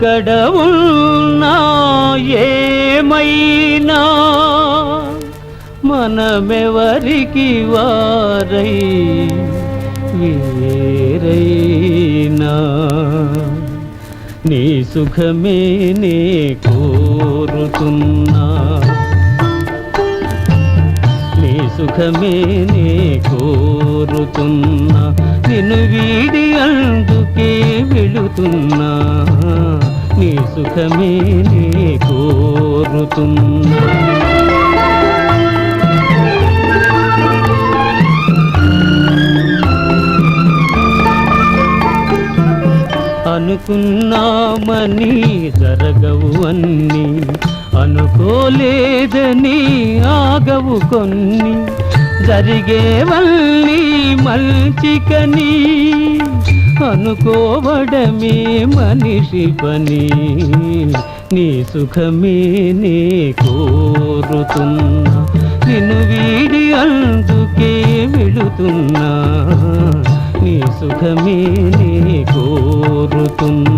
ఎక్కడ ఉన్నా ఏమైనా మనమెవరికి వారై వేరైనా నీ సుఖమే నే కోరుతున్నా. నీ సుఖమే నే కోరుతున్నా. నిన్ను వీడి అందుకే వెళుతున్నా. నీ సుఖమే నీ కోరుతున్నా అనుకున్నామని జరగవు అన్ని అనుకోలేదని ఆగవు కొన్ని. జరిగేవల్లి మంచికని అనుకోవడమే మనిషి పని. నీ సుఖమే నీ కోరుతున్నా. నిన్ను వీడి అందుకే వెళుతున్నా. నీ సుఖమే నీ కోరుతున్నా.